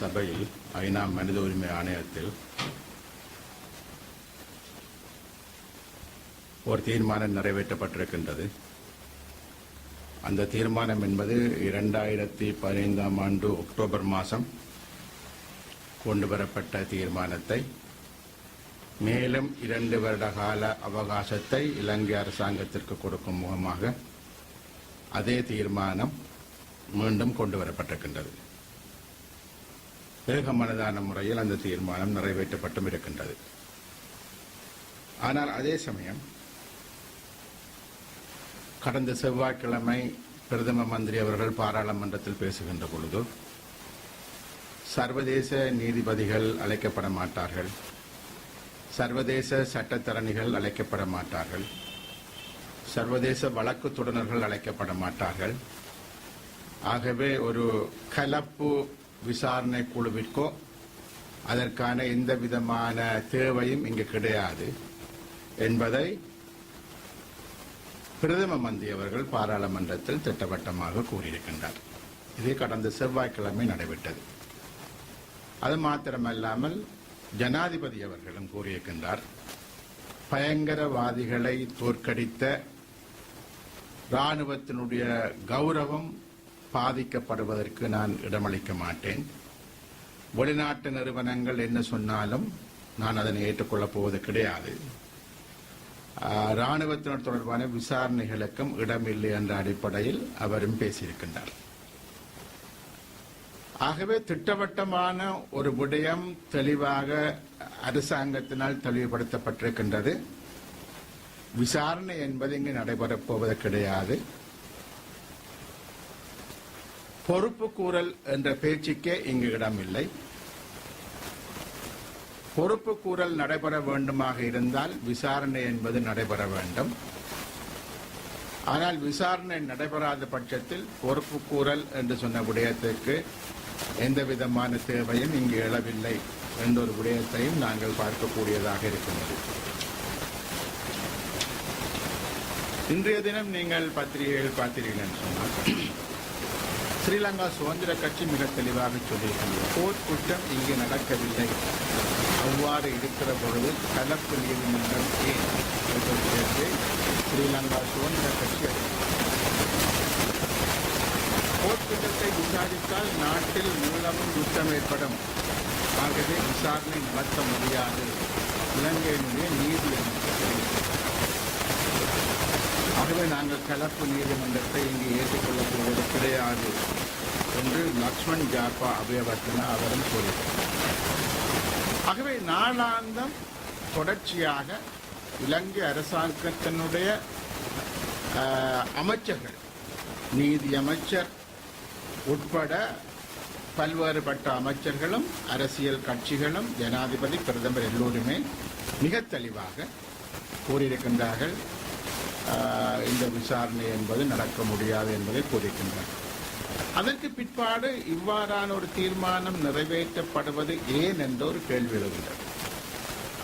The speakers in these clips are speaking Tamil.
சபையில் ஐநா மனித உரிமை ஆணையத்தில் ஒரு தீர்மானம் நிறைவேற்றப்பட்டிருக்கின்றது. அந்த தீர்மானம் என்பது இரண்டாயிரத்தி பதினைந்தாம் ஆண்டு அக்டோபர் மாதம் கொண்டு வரப்பட்ட தீர்மானத்தை மேலும் இரண்டு வருட கால அவகாசத்தை இலங்கை அரசாங்கத்திற்கு கொடுக்கும் முகமாக அதே தீர்மானம் மீண்டும் கொண்டு வரப்பட்டிருக்கின்றது. ஏகமனதான முறையில் அந்த தீர்மானம் நிறைவேற்றப்பட்டும் இருக்கின்றது. ஆனால் அதே சமயம் கடந்த செவ்வாய்க்கிழமை பிரதம மந்திரி அவர்கள் பாராளுமன்றத்தில் பேசுகின்ற பொழுது சர்வதேச நீதிபதிகள் அழைக்கப்பட மாட்டார்கள். சர்வதேச சட்டத்தரணிகள் அழைக்கப்பட மாட்டார்கள். சர்வதேச வழக்கு தொடர்கள் அழைக்கப்பட மாட்டார்கள். ஆகவே ஒரு கலப்பு விசாரணை குழுவிற்கோ அதற்கான எந்த விதமான தேவையும் இங்கு கிடையாது என்பதை பிரதம மந்திரி அவர்கள் பாராளுமன்றத்தில் திட்டவட்டமாக கூறியிருக்கின்றார். இது கடந்த செவ்வாய்க்கிழமை நடைபெற்றது. அது மாத்திரமல்லாமல் ஜனாதிபதி அவர்களும் கூறியிருக்கின்றார் பயங்கரவாதிகளை தோற்கடித்த இராணுவத்தினுடைய கௌரவம் பாதிக்கப்படுவதற்கு நான் இடமளிக்க மாட்டேன். வெளிநாட்டு நிறுவனங்கள் என்ன சொன்னாலும் நான் அதனை ஏற்றுக்கொள்ளப் போவது கிடையாது. ராணுவத்தினர் இராணுவத்தினர் தொடர்பான விசாரணைகளுக்கும் இடமில்லை என்ற அடிப்படையில் அவரும் பேசியிருக்கின்றார். ஆகவே திட்டவட்டமான ஒரு விடயம் தெளிவாக அரசாங்கத்தினால் தெளிவுபடுத்தப்பட்டிருக்கின்றது. விசாரணை என்பது இங்கு நடைபெறப் போவது கிடையாது. பொறுப்பு கூறல் என்ற பேச்சுக்கே இங்கு இடமில்லை. பொறுப்பு கூறல் நடைபெற வேண்டுமாக இருந்தால் விசாரணை என்பது நடைபெற வேண்டும். ஆனால் விசாரணை நடைபெறாத பட்சத்தில் பொறுப்பு கூறல் என்று சொன்ன விடயத்திற்கு எந்த விதமான தேவையும் இங்கு எழவில்லை என்ற ஒரு விடயத்தையும் நாங்கள் பார்க்கக்கூடியதாக இருக்கின்றது இன்றைய தினம் நீங்கள் பத்திரிகைகள் பார்த்தீர்கள் என்று சொன்னால் ஸ்ரீலங்கா சுதந்திர கட்சி மிக தெளிவாக சொல்லியிருக்கிறது. போர் குற்றம் இங்கு நடக்கவில்லை. அவ்வாறு இருக்கிற பொழுது கலப்பு நீதிமன்றம் ஏன் என்ற ஸ்ரீலங்கா சுதந்திர கட்சி போர்க்குற்றத்தை விசாரித்தால் நாட்டில் மூலமும் குற்றம் ஏற்படும். ஆகவே விசாரணை நடத்த முடியாது. இலங்கையினுடைய நீதி அமைச்சர் ஆகவே நாங்கள் கலப்பு நீதிமன்றத்தை இங்கு ஏற்றுக்கொள்ளப் போவது கிடையாது என்று லக்ஷ்மண் ஜாப்பா அபயவர்த்தன அவரும் கூறினார். ஆகவே நாளாந்தம் தொடர்ச்சியாக இலங்கை அரசாங்கத்தினுடைய அமைச்சர்கள் நீதி அமைச்சர் உட்பட பல்வேறுபட்ட அமைச்சர்களும் அரசியல் கட்சிகளும் ஜனாதிபதி பிரதமர் எல்லோருமே மிக தெளிவாக கூறியிருக்கின்றார்கள். இந்த விசாரணை என்பது நடக்க முடியாது என்பதை கூறுகின்றனர். அதற்கு பிற்பாடு இவ்வாறான ஒரு தீர்மானம் நிறைவேற்றப்படுவது ஏன் என்ற ஒரு கேள்வி எழுகின்றது.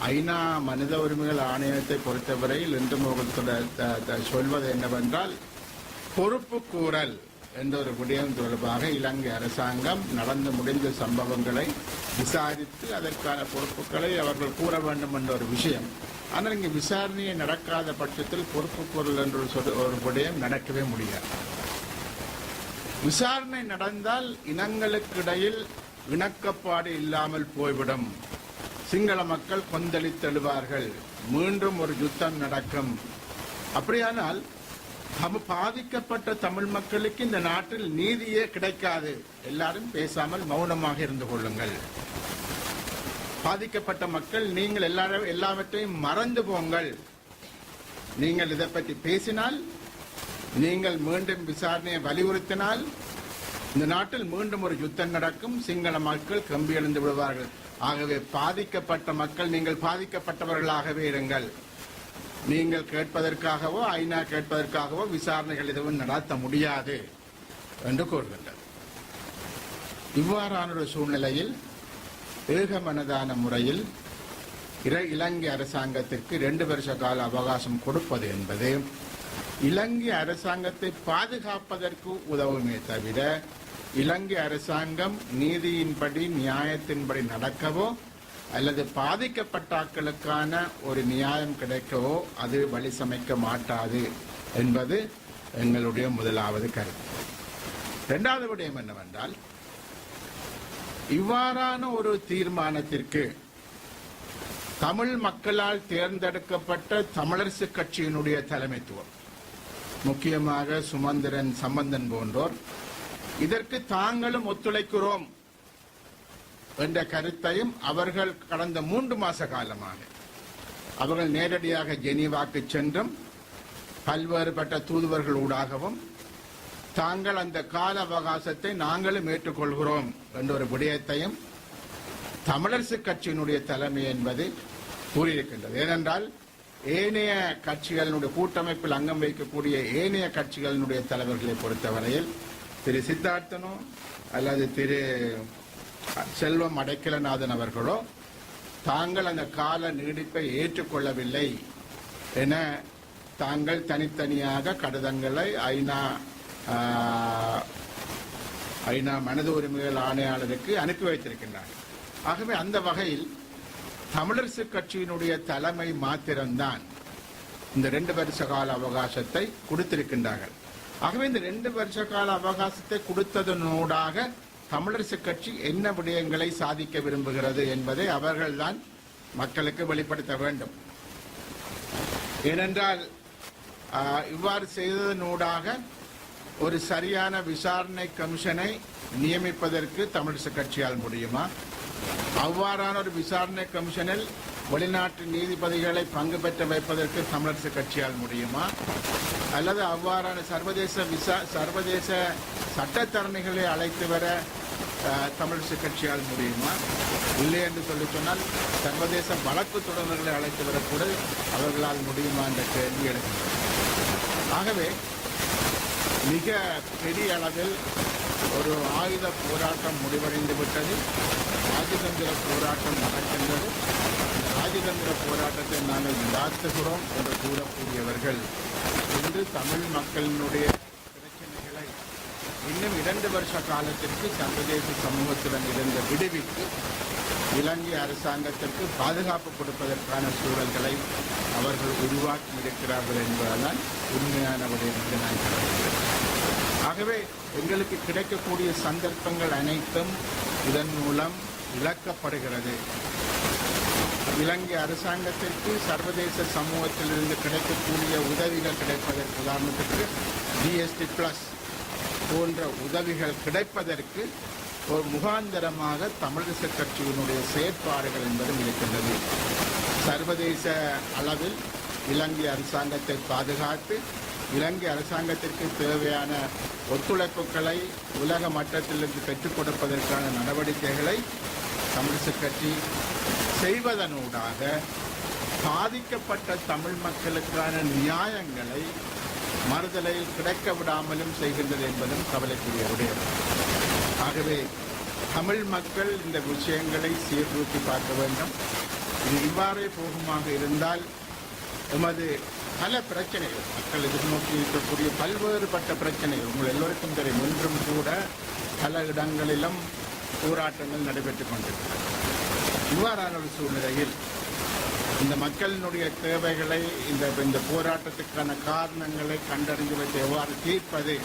ஐநா மனித உரிமைகள் ஆணையத்தை பொறுத்தவரையில் இன்று முகத்துடன் சொல்வது என்னவென்றால் பொறுப்பு கூறல். என்ற ஒரு விடயம் தொடர்பாக இலங்கை அரசாங்கம் நடந்து முடிந்த சம்பவங்களை விசாரித்து அதற்கான பொறுப்புகளை அவர்கள் கூற வேண்டும் என்ற ஒரு விஷயம். ஆனால் இங்கே விசாரணையை நடக்காத பட்சத்தில் பொறுப்பு பொருள் என்ற ஒரு சொல் ஒரு விடயம் நடக்கவே முடியாது. விசாரணை நடந்தால் இனங்களுக்கிடையில் இணக்கப்பாடு இல்லாமல் போய்விடும். சிங்கள மக்கள் கொந்தளித்தெழுவார்கள் மீண்டும் ஒரு யுத்தம் நடக்கும். அப்படியானால் பாதிக்கப்பட்ட தமிழ் மக்களுக்கு இந்த நாட்டில் நீதியே கிடைக்காது. எல்லாரும் பேசாமல் மௌனமாக இருந்து கொள்ளுங்கள். பாதிக்கப்பட்ட மக்கள் நீங்கள் எல்லாரும் எல்லாவற்றையும் மறந்து போங்கள். நீங்கள் இதை பற்றி பேசினால் நீங்கள் மீண்டும் விசாரணையை வலியுறுத்தினால் இந்த நாட்டில் மீண்டும் ஒரு யுத்தம் நடக்கும். சிங்கள மக்கள் கம்பி எழுந்து விடுவார்கள். ஆகவே பாதிக்கப்பட்ட மக்கள் நீங்கள் பாதிக்கப்பட்டவர்களாகவே இருங்கள். நீங்கள் கேட்பதற்காகவோ ஐநா கேட்பதற்காகவோ விசாரணைகள் எதுவும் நடத்த முடியாது என்று கூறுகின்றது இவ்வாறான ஒரு சூழ்நிலையில் ஏகமனதான முறையில் இர- இலங்கை அரசாங்கத்திற்கு ரெண்டு வருஷ கால அவகாசம் கொடுப்பது என்பது இலங்கை அரசாங்கத்தை பாதுகாப்பதற்கு உதவுமே தவிர இலங்கை அரசாங்கம் நீதியின்படி நியாயத்தின்படி நடக்கவோ அல்லது பாதிக்கப்பட்டாக்களுக்கான ஒரு நியாயம் கிடைக்கவோ அது வழி சமைக்க மாட்டாது என்பது எங்களுடைய முதலாவது கருத்து. இரண்டாவது விடயம் என்னவென்றால் இவ்வாறான ஒரு தீர்மானத்திற்கு தமிழ் மக்களால் தேர்ந்தெடுக்கப்பட்ட தமிழரசு கட்சியினுடைய தலைமைத்துவம் முக்கியமாக சுமந்திரன் சம்பந்தன் போன்றோர் இதற்கு தாங்களும் ஒத்துழைக்கிறோம். என்ற கருத்தையும் அவர்கள் கடந்த மூன்று மாச காலமாக. அவர்கள் நேரடியாக ஜெனீவாக்கு சென்றும் பல்வேறுபட்ட தூதுவர்கள் ஊடாகவும் தாங்கள் அந்த கால அவகாசத்தை நாங்களும் ஏற்றுக்கொள்கிறோம் என்ற ஒரு விடயத்தையும் தமிழரசு கட்சியினுடைய தலைமை என்பது கூறியிருக்கின்றது. ஏனென்றால் ஏனைய கட்சிகளினுடைய கூட்டமைப்பில் அங்கம் வைக்கக்கூடிய ஏனைய கட்சிகளினுடைய தலைவர்களை பொறுத்தவரையில் திரு சித்தார்த்தனோ அல்லது திரு செல்வம் அடைக்கலநாதன் அவர்களோ தாங்கள் அந்த கால நீடிப்பை ஏற்றுக்கொள்ளவில்லை என தாங்கள் தனித்தனியாக கடிதங்களை ஐநா ஐநா மனித உரிமைகள் ஆணையாளருக்கு அனுப்பி வைத்திருக்கின்றார்கள் ஆகவே அந்த வகையில் தமிழரசு கட்சியினுடைய தலைமை மாத்திரம்தான் இந்த ரெண்டு வருஷ கால அவகாசத்தை கொடுத்திருக்கின்றார்கள். ஆகவே இந்த ரெண்டு வருஷ கால அவகாசத்தை கொடுத்ததனூடாக தமிழரசு கட்சி என்ன விடயங்களை சாதிக்க விரும்புகிறது என்பதை அவர்கள்தான் மக்களுக்கு வெளிப்படுத்த வேண்டும். ஏனென்றால் இவ்வாறு செய்ததனூடாக ஒரு சரியான விசாரணை கமிஷனை நியமிப்பதற்கு தமிழிசை கட்சியால் முடியுமா? அவ்வாறான ஒரு விசாரணை கமிஷனில் வெளிநாட்டு நீதிபதிகளை பங்கு பெற்ற வைப்பதற்கு தமிழரசு கட்சியால் முடியுமா? அல்லது அவ்வாறான சர்வதேச விசா சர்வதேச சட்டத்தரணிகளை அழைத்து வர தமிழரசு கட்சியால் முடியுமா? இல்லை என்று சொல்லி சொன்னால் சர்வதேச வழக்கு தொடர்புகளை அழைத்து வரக்கூட அவர்களால் முடியுமா என்ற கேள்வி எழுகின்றது ஆகவே மிக பெரிய அளவில் ஒரு ஆயுத போராட்டம் முடிவடைந்து விட்டது. ராஜதந்திர போராட்டம் நடக்கின்றது. இந்த ராஜதந்திர போராட்டத்தை நாங்கள் நடாத்துகிறோம் என்று கூறக்கூடியவர்கள் இன்று தமிழ் மக்களினுடைய பிரச்சனைகளை இன்னும் இரண்டு வருஷ காலத்திற்கு சர்வதேச சமூகத்துடன் இருந்த விடுவித்து இலங்கை அரசாங்கத்திற்கு பாதுகாப்பு கொடுப்பதற்கான சூழல்களை அவர்கள் உருவாக்கி இருக்கிறார்கள் என்பதுதான் உண்மையான விடயம் நான் கருதுகிறேன். ஆகவே எங்களுக்கு கிடைக்கக்கூடிய சந்தர்ப்பங்கள் அனைத்தும் இதன் மூலம் இழக்கப்படுகிறது இலங்கை அரசாங்கத்திற்கு சர்வதேச சமூகத்திலிருந்து கிடைக்கக்கூடிய உதவிகள் கிடைப்பதற்கு உதாரணத்துக்கு ஜிஎஸ்டி பிளஸ் போன்ற உதவிகள் கிடைப்பதற்கு ஒரு முகாந்தரமாக தமிழிசை கட்சியினுடைய செயற்பாடுகள் என்பதும் இருக்கின்றது. சர்வதேச அளவில் இலங்கை அரசாங்கத்தை பாதுகாத்து இலங்கை அரசாங்கத்திற்கு தேவையான ஒத்துழைப்புகளை உலக மட்டத்திலிருந்து பெற்றுக் கொடுப்பதற்கான நடவடிக்கைகளை கம்யூனிஸ்ட் கட்சி செய்வதனூடாக பாதிக்கப்பட்ட தமிழ் மக்களுக்கான நியாயங்களை மறுதலையில் கிடைக்க விடாமலும் செய்கின்றது என்பதும் கவலைக்குரிய விடயம். ஆகவே தமிழ் மக்கள் இந்த விஷயங்களை சீர்தூக்கி பார்க்க வேண்டும். இது இவ்வாறே போகுமாக இருந்தால் எமது பல பிரச்சனைகள் மக்கள் எதிர்நோக்கி இருக்கக்கூடிய பல்வேறுபட்ட பிரச்சனைகள் உங்கள் எல்லோருக்கும் தெரியும். இன்றும் கூட பல இடங்களிலும் போராட்டங்கள் நடைபெற்றுக் கொண்டிருக்கிறது. இவ்வாறான ஒரு சூழ்நிலையில் இந்த மக்களினுடைய தேவைகளை இந்த இந்த போராட்டத்துக்கான காரணங்களை கண்டறிந்து வைத்து எவ்வாறு தீர்ப்பது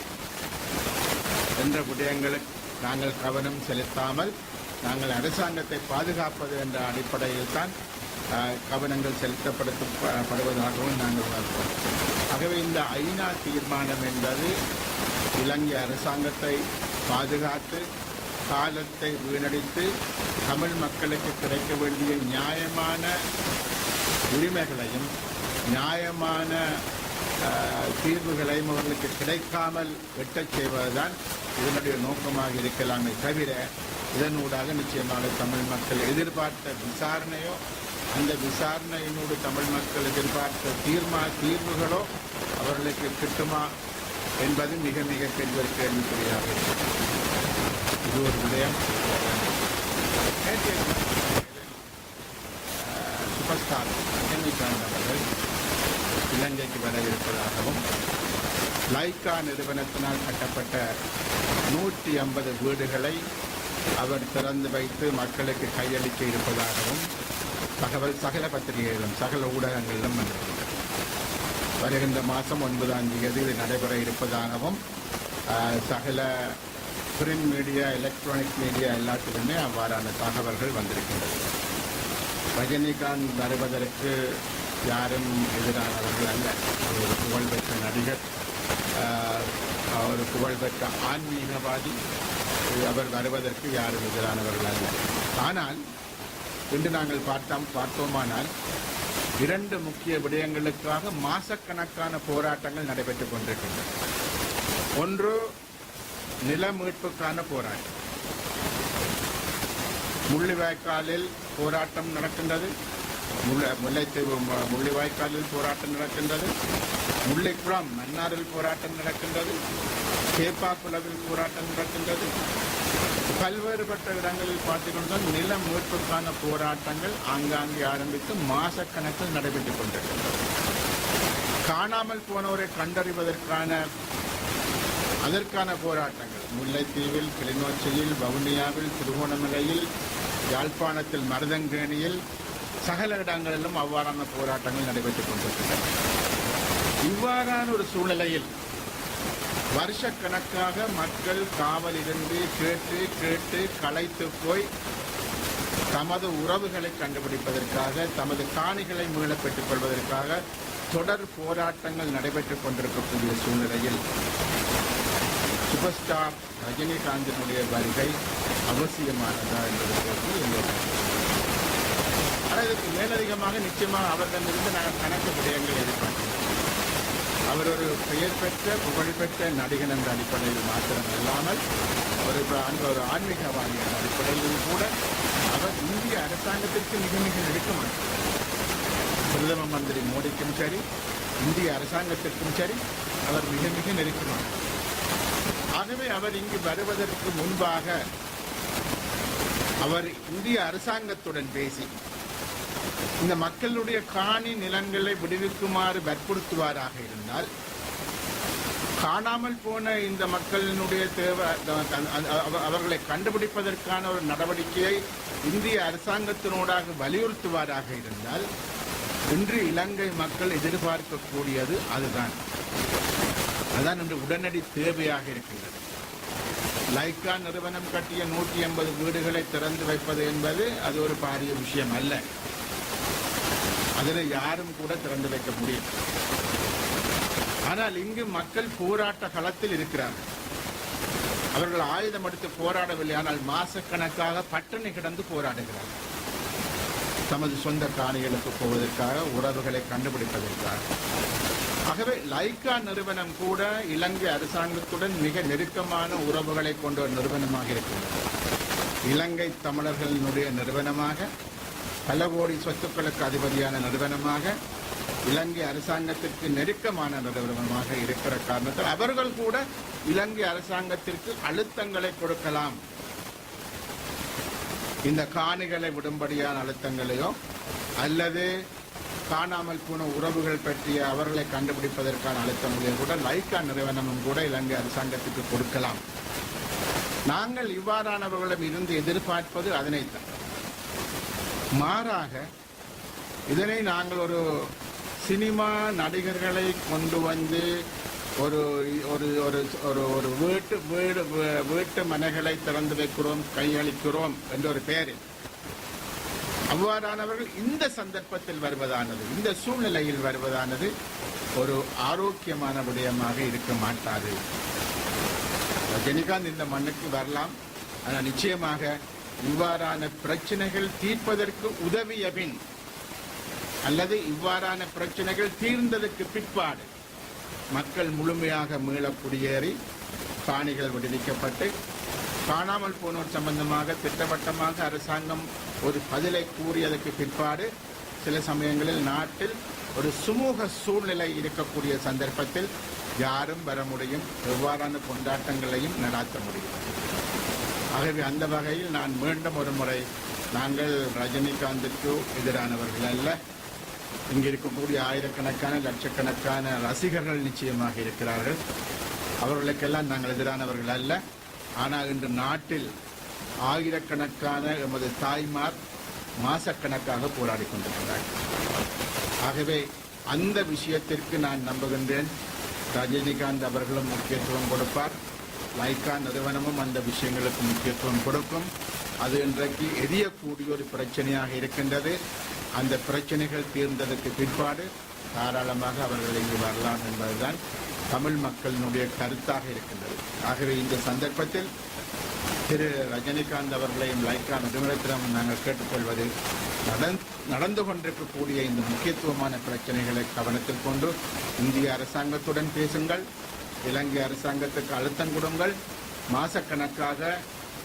என்ற விடயங்களுக்கு நாங்கள் கவனம் செலுத்தாமல் நாங்கள் அரசாங்கத்தை பாதுகாப்பது என்ற அடிப்படையில் தான் கவனங்கள் செலுத்தப்படுத்தப்படுவதாகவும் நாங்கள் பார்க்கிறோம். ஆகவே இந்த ஐநா தீர்மானம் என்பது இலங்கை அரசாங்கத்தை பாதுகாத்து காலத்தை வீணடித்து தமிழ் மக்களுக்கு கிடைக்க வேண்டிய நியாயமான உரிமைகளையும் நியாயமான தீர்வுகளையும் அவர்களுக்கு கிடைக்காமல் வெட்டச் செய்வதுதான் இதனுடைய நோக்கமாக இருக்கலாமே தவிர இதனூடாக நிச்சயமாக தமிழ் மக்கள் எதிர்பார்த்த விசாரணையோ அந்த விசாரணையினோடு தமிழ் மக்கள் எதிர்பார்த்த தீர்மா தீர்வுகளோ அவர்களுக்கு கிட்டுமா என்பது மிக மிக பெரிய ஒரு கேள்விக்குறியாக இருக்கிறது. இது ஒரு விடயம் நேற்றைய ஸ்டார் ரஜினிகாந்த் அவர்கள் இலங்கைக்கு வர இருப்பதாகவும் லைக்கா நிறுவனத்தினால் கட்டப்பட்ட நூற்றி ஐம்பது வீடுகளை அவர் திறந்து வைத்து மக்களுக்கு கையளிக்க இருப்பதாகவும் தகவல் சகல பத்திரிகைகளிலும் சகல ஊடகங்களிலும் வந்திருக்கிறது. வருகின்ற மாதம் ஒன்பதாம் தேதி இது நடைபெற இருப்பதாகவும் சகல பிரிண்ட் மீடியா எலக்ட்ரானிக் மீடியா எல்லாத்துக்குமே அவ்வாறான தகவல்கள் வந்திருக்கின்றது ரஜினிகாந்த் வருவதற்கு யாரும் எதிரானவர்கள் அல்ல. ஒரு புகழ்பெற்ற நடிகர் ஒரு புகழ்பெற்ற ஆன்மீகவாதி. அவர் வருவதற்கு யாரும் எதிரானவர்கள் அல்ல. ஆனால் இன்று நாங்கள் பார்த்தோம் பார்த்தோமானால் இரண்டு முக்கிய விடயங்களுக்காக மாசக்கணக்கான போராட்டங்கள் நடைபெற்றுக் கொண்டிருக்கின்றன. ஒன்று நில மீட்புக்கான போராட்டம். முள்ளிவாய்க்காலில் போராட்டம் நடக்கின்றது. முல்லை முல்லைத்தீவு முள்ளிவாய்க்காலில் போராட்டம் நடக்கின்றது. முல்லைக்குளம் மன்னாரில் போராட்டம் நடக்கின்றது. கேப்பாக்குளவில் போராட்டம் நடக்கின்றது. பல்வேறுபட்ட இடங்களில் பார்த்துக்கொண்டால் நில மீட்புக்கான போராட்டங்கள் ஆங்காங்கே ஆரம்பித்து மாசக்கணக்கில் நடைபெற்றுக் கொண்டிருக்கின்றன காணாமல் போனவரை கண்டறிவதற்கான அதற்கான போராட்டங்கள். முல்லைத்தீவில் கிளிநொச்சியில் வவுனியாவில் திருகோணமலையில் யாழ்ப்பாணத்தில் மருதங்கேணியில் சகல இடங்களிலும் அவ்வாறான போராட்டங்கள் நடைபெற்றுக் கொண்டிருக்கின்றன. இவ்வாறான ஒரு சூழ்நிலையில் வருஷக்கணக்காக மக்கள் காவல் இருந்து கேட்டு கேட்டு களைத்து போய் தமது உறவுகளை கண்டுபிடிப்பதற்காக தமது காணிகளை மீள பெற்றுக் கொள்வதற்காக தொடர் போராட்டங்கள் நடைபெற்றுக் கொண்டிருக்கக்கூடிய சூழ்நிலையில் சூப்பர் ஸ்டார் ரஜினிகாந்தினுடைய வருகை அவசியமானதா என்பது பற்றி எங்களுக்கு ஆனால் இதுக்கு மேலதிகமாக நிச்சயமாக அவர்களிருந்து நாங்கள் கணக்கு விடயங்கள் எதிர்பார்க்கிறோம். அவர் ஒரு பெயர் பெற்ற புகழ்பெற்ற நடிகன் என்ற அடிப்படையில் மாத்திரம் இல்லாமல் ஒரு அன்பு ஒரு ஆன்மீகவாதி என்ற அடிப்படையிலும் கூட அவர் இந்திய அரசாங்கத்திற்கு மிக மிக நெருக்கமாக பிரதம மந்திரி மோடிக்கும் சரி இந்திய அரசாங்கத்திற்கும் சரி அவர் மிக மிக நெருக்கமாக ஆகவே அவர் இங்கு வருவதற்கு முன்பாக அவர் இந்திய அரசாங்கத்துடன் பேசி இந்த மக்களுடைய காணி நிலங்களை விடுவிக்குமாறு வற்புறுத்துவாராக இருந்தால் காணாமல் போன இந்த மக்களினுடைய தேவை அவர்களை கண்டுபிடிப்பதற்கான ஒரு நடவடிக்கையை இந்திய அரசாங்கத்தினூடாக வலியுறுத்துவாராக இருந்தால் இன்று இலங்கை மக்கள் எதிர்பார்க்கக்கூடியது அதுதான். அதுதான் இன்று உடனடி தேவையாக இருக்கின்றது. லைக்கா நிறுவனம் கட்டிய நூற்றி எண்பது வீடுகளை திறந்து வைப்பது என்பது அது ஒரு பாரிய விஷயம் அல்ல. அதில் யாரும் கூட திறந்து வைக்க முடியும். ஆனால் இங்கு மக்கள் போராட்ட களத்தில் இருக்கிறார்கள். அவர்கள் ஆயுதம் எடுத்து போராடவில்லை ஆனால் மாசக்கணக்காக பட்டினி கிடந்து போராடுகிறார்கள். தமது சொந்த காணிகளுக்கு போவதற்காக உறவுகளை கண்டுபிடிப்பதற்காக. ஆகவே லைக்கா நிறுவனம் கூட இலங்கை அரசாங்கத்துடன் மிக நெருக்கமான உறவுகளை கொண்ட ஒரு நிறுவனமாக இருக்கின்றது இலங்கை தமிழர்களினுடைய நிறுவனமாக பல கோடி சொத்துக்களுக்கு அதிபதியான நிறுவனமாக இலங்கை அரசாங்கத்திற்கு நெருக்கமான நிறுவனமாக இருக்கிற காரணத்தால் அவர்கள் கூட இலங்கை அரசாங்கத்திற்கு அழுத்தங்களை கொடுக்கலாம். இந்த காணிகளை விடும்படியான அழுத்தங்களையோ அல்லது காணாமல் போன உறவுகள் பற்றிய அவர்களை கண்டுபிடிப்பதற்கான அழுத்தங்களையும் கூட லைக்கா நிறுவனமும் கூட இலங்கை அரசாங்கத்துக்கு கொடுக்கலாம். நாங்கள் இவ்வாறானவர்களிடம் இருந்து எதிர்பார்ப்பது அதனைத்தான் மாறாக இதனை நாங்கள் ஒரு சினிமா நடிகர்களை கொண்டு வந்து ஒரு ஒரு ஒரு ஒரு ஒரு வீட்டு வீடு வீட்டு மனைகளை திறந்து வைக்கிறோம் கையளிக்கிறோம் என்ற ஒரு பெயரில். அவ்வாறானவர்கள் இந்த சந்தர்ப்பத்தில் வருவதானது இந்த சூழ்நிலையில் வருவதானது ஒரு ஆரோக்கியமான விடயமாக இருக்க மாட்டாது. ரஜினிகாந்த் இந்த மண்ணுக்கு வரலாம். ஆனால் நிச்சயமாக இவ்வாறான பிரச்சனைகள் தீர்ப்பதற்கு உதவிய பின் அல்லது இவ்வாறான பிரச்சனைகள் தீர்ந்ததற்கு பிற்பாடு மக்கள் முழுமையாக மீள குடியேறி காணிகள் விடுவிக்கப்பட்டு காணாமல் போனோர் சம்பந்தமாக திட்டவட்டமாக அரசாங்கம் ஒரு பதிலை கூறியதற்கு பிற்பாடு சில சமயங்களில் நாட்டில் ஒரு சுமூக சூழ்நிலை இருக்கக்கூடிய சந்தர்ப்பத்தில் யாரும் வர முடியும். எவ்வாறான கொண்டாட்டங்களையும் நடாத்த முடியும். ஆகவே அந்த வகையில் நான் மீண்டும் ஒரு முறை நாங்கள் ரஜினிகாந்திற்கு எதிரானவர்கள் அல்ல. இங்கே இருக்கக்கூடிய ஆயிரக்கணக்கான லட்சக்கணக்கான ரசிகர்கள் நிச்சயமாக இருக்கிறார்கள். அவர்களுக்கெல்லாம் நாங்கள் எதிரானவர்கள் அல்ல. ஆனால் இன்று நாட்டில் ஆயிரக்கணக்கான எமது தாய்மார் மாசக்கணக்காக போராடி கொண்டிருக்கிறார்கள். ஆகவே அந்த விஷயத்திற்கு நான் நம்புகின்றேன். ரஜினிகாந்த் அவர்களும் முக்கியத்துவம் கொடுப்பார். லைக்கா நிறுவனமும் அந்த விஷயங்களுக்கு முக்கியத்துவம் கொடுக்கும். அது இன்றைக்கு எரியக்கூடிய ஒரு பிரச்சனையாக இருக்கின்றது. அந்த பிரச்சனைகள் தீர்ந்ததற்கு பிற்பாடு தாராளமாக அவர்கள் இங்கு வரலாம் என்பதுதான் தமிழ் மக்களினுடைய கருத்தாக இருக்கின்றது. ஆகவே இந்த சந்தர்ப்பத்தில் திரு ரஜினிகாந்த் அவர்களையும் லைக்கா நிறுவனத்திடம் நாங்கள் கேட்டுக்கொள்வது நடந் நடந்து கொண்டிருக்கக்கூடிய இந்த முக்கியத்துவமான பிரச்சனைகளை கவனத்தில் கொண்டு இந்திய அரசாங்கத்துடன் பேசுங்கள். இலங்கை அரசாங்கத்துக்கு அழுத்தம் கொடுங்கள். மாசக்கணக்காக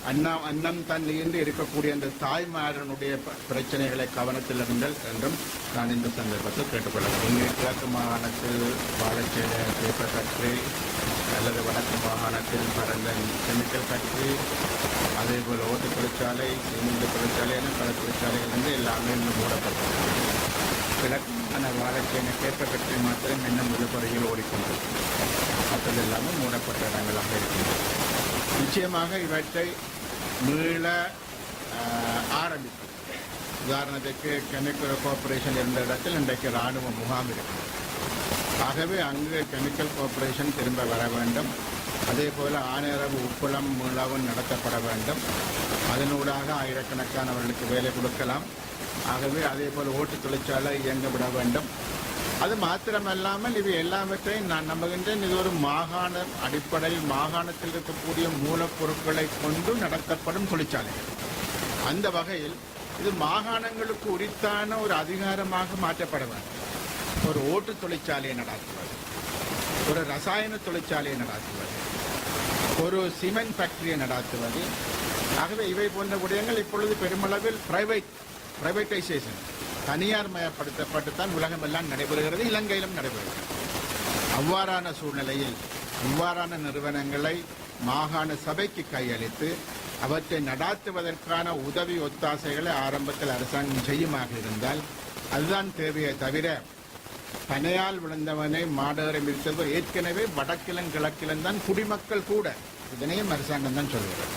அண்ணா அன்னம் தன்னிலிருந்து என்று இருக்கக்கூடிய அந்த தாய்மாரனுடைய ப- பிரச்சனைகளை கவனத்தில் இருந்தால் என்றும் நான் இந்த சந்தர்ப்பத்தில் கேட்டுக்கொள்கிறேன். இங்கே கிழக்கு மாகாணத்தில் வாழைச்சேன பேப்பர் ஃபேக்டரி அல்லது வடக்கு மாகாணத்தில் பறந்த கெமிக்கல் ஃபேக்டரி அதே போல் ஓட்டு தொழிற்சாலை சிமெண்ட் தொழிற்சாலை என பல தொழிற்சாலைகளிலிருந்து வந்து எல்லாமே இன்னும் மூடப்பட்டிருக்கு கிழக்கான வாழைச்சேன பேப்பர் ஃபேக்டரி மாத்திரம் இன்னும் விழுப்புறையில் ஓடிக்கொண்டிருக்கு மற்றது எல்லாமே மூடப்பட்ட இடங்களாக இருக்கின்றன. நிச்சயமாக இவற்றை மீள ஆரம்பிக்கும். உதாரணத்துக்கு கெமிக்கல் கோஆபரேஷன் இருந்த இடத்தில் இன்றைக்கு ராணுவ முகாம் இருக்கு ஆகவே அங்கு கெமிக்கல் கோஆபரேஷன் திரும்ப வர வேண்டும். அதே போல் ஆணையரவு உப்புளம் மீளவும் நடத்தப்பட வேண்டும். அதனூடாக ஆயிரக்கணக்கானவர்களுக்கு வேலை கொடுக்கலாம். ஆகவே அதே போல் ஓட்டு தொழிற்சாலை இயங்க விட வேண்டும். அது மாத்திரமல்லாமல் இவை எல்லாவற்றையும் நான் நம்புகின்றேன். இது ஒரு மாகாண அடிப்படையில் மாகாணத்தில் இருக்கக்கூடிய மூலப்பொருட்களை கொண்டு நடத்தப்படும் தொழிற்சாலைகள் அந்த வகையில் இது மாகாணங்களுக்கு உரித்தான ஒரு அதிகாரமாக மாற்றப்பட வேண்டும் ஒரு ஓட்டு தொழிற்சாலையை நடாத்துவது ஒரு ரசாயன தொழிற்சாலையை நடாத்துவது ஒரு சிமெண்ட் ஃபேக்டரியை நடாத்துவது. ஆகவே இவை போன்ற விடயங்கள் இப்பொழுது பெருமளவில் பிரைவேட் பிரைவேட்டைசேஷன் தனியார் மயப்படுத்தப்பட்டுத்தான் உலகமெல்லாம் நடைபெறுகிறது இலங்கையிலும் நடைபெறுகிறது. அவ்வாறான சூழ்நிலையில் இவ்வாறான நிறுவனங்களை மாகாண சபைக்கு கையளித்து அவற்றை நடாத்துவதற்கான உதவி ஒத்தாசைகளை ஆரம்பத்தில் அரசாங்கம் செய்யுமாக இருந்தால் அதுதான் தேவையை தவிர பனையால் விழுந்தவனை மாடகரை மிதித்தவர் ஏற்கனவே வடக்கிலும் கிழக்கிலும் தான் குடிமக்கள் கூட இதனையும் அரசாங்கம் தான் சொல்கிறது.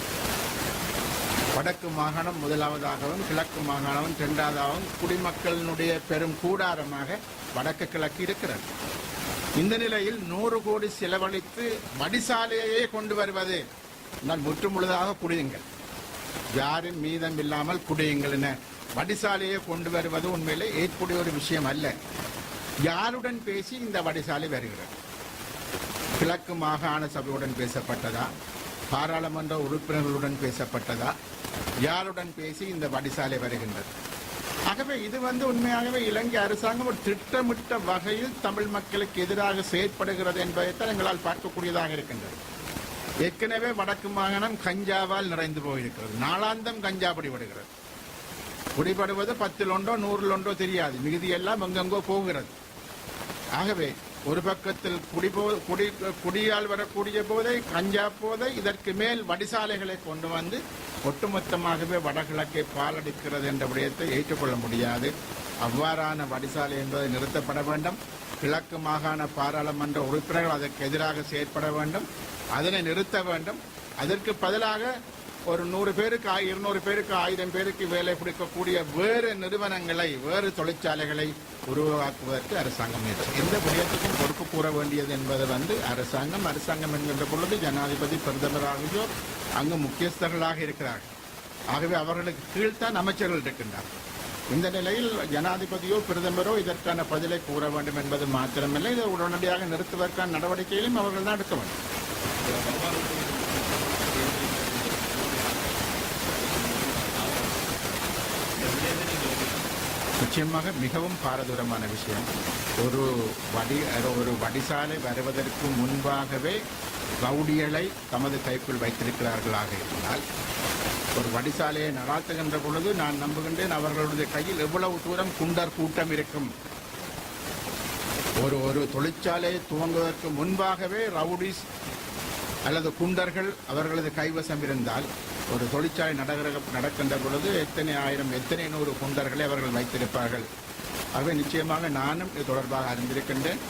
வடக்கு மாகாணம் முதலாவதாகவும் கிழக்கு மாகாணம் இரண்டாவதாகவும் குடிமக்களினுடைய பெரும் கூடாரமாக வடக்கு கிழக்கு இருக்கிறது. இந்த நிலையில் நூறு கோடி செலவழித்து வடிசாலையே கொண்டு வருவது நான் முற்றுமுழுதாக குடியுங்கள் யாரும் மீதம் இல்லாமல் குடியுங்கள் என வடிசாலையை கொண்டு வருவது உண்மையிலே ஏற்புடைய ஒரு விஷயம் அல்ல. யாருடன் பேசி இந்த வடிசாலை வருகிறது? கிழக்கு மாகாண சபையுடன் பேசப்பட்டதா? பாராளுமன்ற உறுப்பினர்களுடன் பேசப்பட்டதா? யாருடன் பேசி இந்த வடிசாலை வருகின்றது? ஆகவே இது வந்து உண்மையாகவே இலங்கை அரசாங்கம் ஒரு திட்டமிட்ட வகையில் தமிழ் மக்களுக்கு எதிராக செயற்படுகிறது என்பதைத்தான் எங்களால் பார்க்கக்கூடியதாக இருக்கின்றது. ஏற்கனவே வடக்கு மாகாணம் கஞ்சாவால் நிறைந்து போயிருக்கிறது. நாளாந்தம் கஞ்சா பிடிபடுகிறது பிடிபடுவது பத்தில் ஒன்றோ நூறில் ஒன்றோ தெரியாது. மிகுதியெல்லாம் எங்கெங்கோ போகிறது. ஆகவே ஒரு பக்கத்தில் குடிபோ குடி குடியால் வரக்கூடிய போதை கஞ்சா போதை இதற்கு மேல் வடிசாலைகளை கொண்டு வந்து ஒட்டுமொத்தமாகவே வடகிழக்கை பாலடிக்கிறது என்ற விடயத்தை ஏற்றுக்கொள்ள முடியாது. அவ்வாறான வடிசாலை என்பது நிறுத்தப்பட வேண்டும். கிழக்கு மாகாண பாராளுமன்ற உறுப்பினர்கள் அதற்கு எதிராக செயற்பட வேண்டும். அதனை நிறுத்த வேண்டும். அதற்கு பதிலாக ஒரு நூறு பேருக்கு இருநூறு பேருக்கு ஆயிரம் பேருக்கு வேலை கொடுக்கக்கூடிய வேறு நிறுவனங்களை வேறு தொழிற்சாலைகளை உருவாக்குவதற்கு அரசாங்கம் எந்த விடயத்துக்கும் பொறுப்பு கூற வேண்டியது என்பது வந்து அரசாங்கம் அரசாங்கம் என்கின்ற பொழுது ஜனாதிபதி பிரதமர் ஆகியோர் அங்கு முக்கியஸ்தர்களாக இருக்கிறார்கள். ஆகவே அவர்களுக்கு கீழ்த்தான் அமைச்சர்கள் இருக்கின்றார்கள் இந்த நிலையில் ஜனாதிபதியோ பிரதமரோ இதற்கான பதிலை கூற வேண்டும் என்பது மாத்திரமில்லை. இதை உடனடியாக நிறுத்துவதற்கான நடவடிக்கையிலும் அவர்கள் தான் எடுக்க வேண்டும். நிச்சயமாக மிகவும் பாரதூரமான விஷயம். ஒரு வடி ஒரு வடிசாலை வருவதற்கு முன்பாகவே ரவுடிகளை தமது கைக்குள் வைத்திருக்கிறார்களாக இருந்தால் ஒரு வடிசாலையை நடாத்துகின்ற பொழுது நான் நம்புகின்றேன் அவர்களுடைய கையில் எவ்வளவு தூரம் குண்டர் கூட்டம் இருக்கும். ஒரு ஒரு தொழிற்சாலையை துவங்குவதற்கு முன்பாகவே ரவுடிஸ் அல்லது குண்டர்கள் அவர்களது கைவசம் இருந்தால் ஒரு தொழிற்சாலை நடக்கிற நடக்கின்ற பொழுது எத்தனை ஆயிரம் எத்தனை நூறு குண்டர்களை அவர்கள் வைத்திருப்பார்கள். ஆகவே நிச்சயமாக நானும் இது தொடர்பாக அறிந்திருக்கின்றேன்.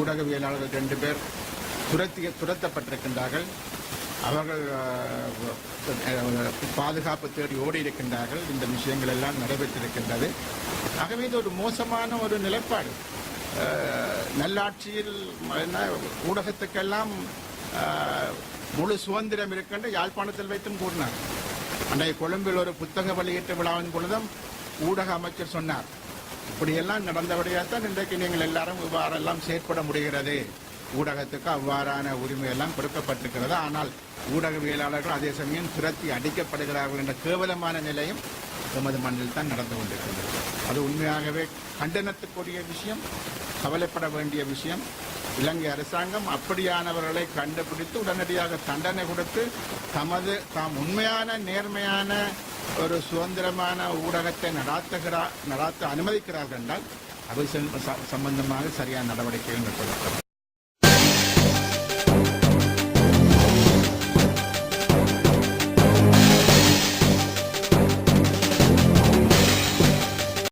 ஊடகவியலாளர்கள் ரெண்டு பேர் துரத்திய துரத்தப்பட்டிருக்கின்றார்கள். அவர்கள் பாதுகாப்பு தேடி ஓடி இருக்கின்றார்கள் இந்த விஷயங்கள் எல்லாம் நடைபெற்றிருக்கின்றது. ஆகவே இது ஒரு மோசமான ஒரு நிலைப்பாடு. நல்லாட்சியில் என்ன, ஊடகத்துக்கெல்லாம் முழு சுதந்திரம் இருக்கின்ற யாழ்ப்பாணத்தில் வைத்தும் கூறினார். அன்றைய கொழும்பில் ஒரு புத்தக வெளியீட்டு விழாவின் பொழுதும் ஊடக அமைச்சர் சொன்னார். இப்படியெல்லாம் நடந்தபடியாகத்தான் இன்றைக்கு நீங்கள் எல்லாரும் இவ்வாறெல்லாம் செயற்பட முடிகிறது. ஊடகத்துக்கு அவ்வாறான உரிமையெல்லாம் கொடுக்கப்பட்டிருக்கிறது. ஆனால் ஊடகவியலாளர்கள் அதே சமயம் துரத்தி அடிக்கப்படுகிறார்கள் என்ற கேவலமான நிலையும் எமது மண்ணில் தான் நடந்து கொண்டிருக்கிறது. அது உண்மையாகவே கண்டனத்துக்குரிய விஷயம் கவலைப்பட வேண்டிய விஷயம். இலங்கை அரசாங்கம் அப்படியானவர்களை கண்டுபிடித்து உடனடியாக தண்டனை கொடுத்து தமது தாம் உண்மையான நேர்மையான ஒரு சுதந்திரமான ஊடகத்தை நடாத்துகிறா நடாத்த அனுமதிக்கிறார்கள் என்றால் அவை செல்- ச- சம்பந்தமாக சரியான நடவடிக்கைகள் மேற்கொள்ளப்படும்.